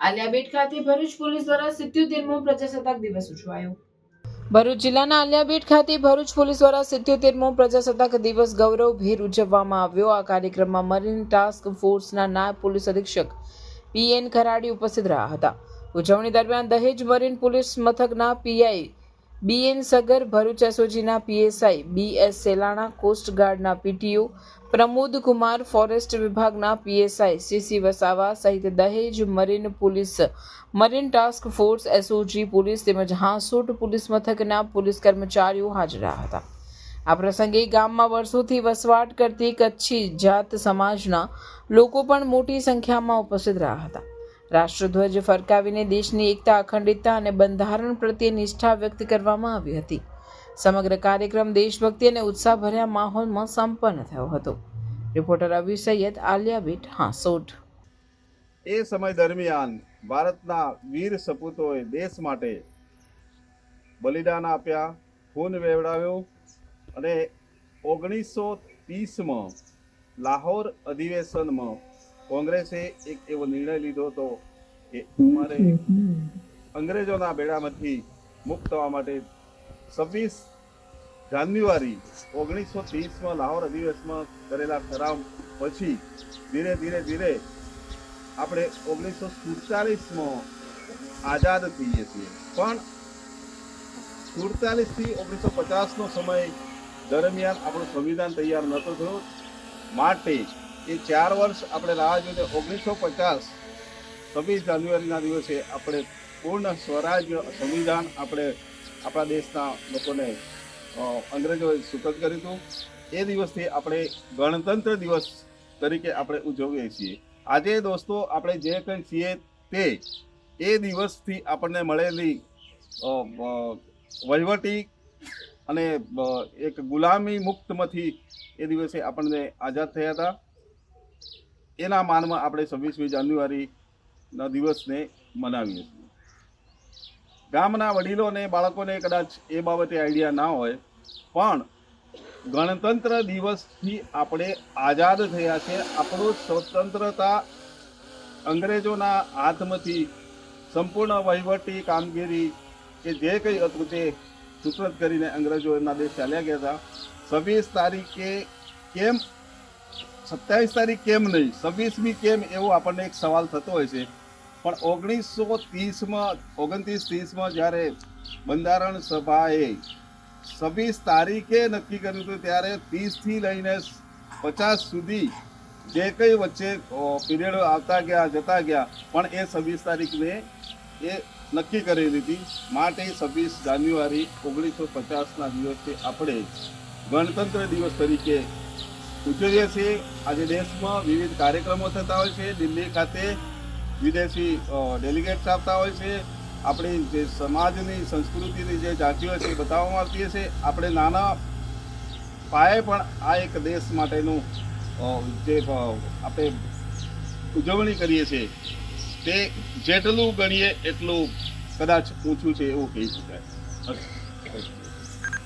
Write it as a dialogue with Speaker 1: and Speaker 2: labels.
Speaker 1: આલિયાબેટ ખાતે ભરૂચ પોલીસ દ્વારા સિત્યોતેરમો પ્રજાસત્તાક દિવસ ઉજવાયો. ભરૂચ જિલ્લાના આલિયાબેટ ખાતે ભરૂચ પોલીસ દ્વારા સિત્યોતેરમો પ્રજાસત્તાક દિવસ ગૌરવભેર ઉજવવામાં આવ્યો. આ કાર્યક્રમમાં મરીન ટાસ્ક ફોર્સના નાયબ પોલીસ અધિક્ષક પીએન ખરાડી ઉપસ્થિત રહ્યા હતા. ઉજવણી દરમિયાન દહેજ મરીન પોલીસ મથકના પીઆઈ બીએન સગર, ભરૂચ એસઓજીના પીએસઆઈ બી એસ સેલાણા કોસ્ટગાર્ડના પીટીઓ પ્રમોદ કુમાર, ફોરેસ્ટ વિભાગના પીએસઆઈ, સીસી વસાવા સહિત Dahej marine police, marine task force SOG police તેમજ હાંસોટ પોલીસ મથકના પોલીસ કર્મચારીઓ હાજર હતા. આ પ્રસંગે ગામમાં વર્ષોથી વસવાટ કરતી કચ્છી જાત સમાજના લોકો પણ મોટી સંખ્યામાં ઉપસ્થિત રહ્યા હતા. રાષ્ટ્રધ્વજ ફરકાવીને દેશની એકતા, અખંડિતતા અને બંધારણ પ્રત્યે નિષ્ઠા વ્યક્ત કરવામાં આવી હતી. સમગ્ર કાર્યક્રમ દેશભક્તિ અને ઉત્સાહભર્યા માહોલમાં સંપન્ન થયો હતો. રિપોર્ટર અભી સૈયદ આલિયાબેટ હાંસોટ.
Speaker 2: એ સમય દરમિયાન ભારતના વીર સપૂતોએ દેશ માટે બલિદાન આપ્યા, ખૂન વેવડાવ્યું અને ઓગણીસો ત્રીસમાં લાહોર અધિવેશનમાં કોંગ્રેસે એક એવો નિર્ણય લીધો હતો કે અમારે અંગ્રેજોના બેડામાંથી મુક્ત થવા માટે છવ્વીસ જાન્યુઆરી ઓગણીસો ત્રીસમાં લાહોર અધિવેશમાં કરેલા ઠરાવ પછી ધીરે ધીરે ધીરે આપણે ઓગણીસો સુડતાલીસમાં આઝાદ થઈએ છીએ. પણ સુડતાલીસથી ઓગણીસો પચાસનો સમય દરમિયાન આપણું સંવિધાન તૈયાર નહોતો થયું. માટે એ ચાર વર્ષ આપણે રાહ જોઈને ઓગણીસો પચાસ છવ્વીસ જાન્યુઆરીના દિવસે આપણે પૂર્ણ સ્વરાજ્ય સંવિધાન આપણે આપણા દેશના લોકોને અંગ્રેજોએ સુપરત કર્યું હતું. એ દિવસથી આપણે ગણતંત્ર દિવસ તરીકે આપણે ઉજવીએ છીએ. આજે દોસ્તો આપણે જે કંઈ છીએ તે, એ દિવસથી આપણને મળેલી વહીવટી અને એક ગુલામી મુક્તમાંથી એ દિવસે આપણને આઝાદ થયા હતા. એના માનમાં આપણે છવ્વીસમી જાન્યુઆરીના દિવસને મનાવીએ છીએ. ગામના વડીલોને બાળકોને કદાચ એ બાબતે આઈડિયા ના હોય, પણ ગણતંત્ર દિવસથી આપણે આઝાદ થયા છે. આપણું સ્વતંત્રતા અંગ્રેજોના હાથમાંથી સંપૂર્ણ વહીવટી કામગીરી કે જે કંઈ હતું તે સુપ્રત કરીને અંગ્રેજો એમના દેશ ચાલ્યા ગયા હતા. છવ્વીસ તારીખે કેમ સત્યાવીસ તારીખ કેમ નહીં? છવ્વીસમી કેમ? એવો આપણને એક સવાલ થતો હોય છે. પણ ઓગણીસો ત્રીસમાં, ઓગણત્રીસ ત્રીસમાં જ્યારે બંધારણ સભાએ છવ્વીસ તારીખે નક્કી કર્યું હતું, ત્યારે ત્રીસથી લઈને પચાસ સુધી જે કંઈ વચ્ચે પીરિયડ આવતા ગયા, જતા ગયા, પણ એ છવ્વીસ તારીખને એ નક્કી કરેલી હતી માટે છવ્વીસ જાન્યુઆરી ઓગણીસો પચાસના દિવસે આપણે ગણતંત્ર દિવસ તરીકે ઉજવીએ છીએ. આજે દેશમાં વિવિધ કાર્યક્રમો થતા હોય છે. દિલ્હી ખાતે વિદેશી ડેલિગેટ્સ આવતા હોય છે. આપણી જે સમાજની, સંસ્કૃતિની જે જાતિઓ છે એ બતાવવામાં આવતી છે આપણે નાના પાયે પણ આ એક દેશ માટેનું જે આપણે ઉજવણી કરીએ છીએ. તે જેટલું ગણીએ એટલું કદાચ ઊંચું છે એવું કહી શકાય.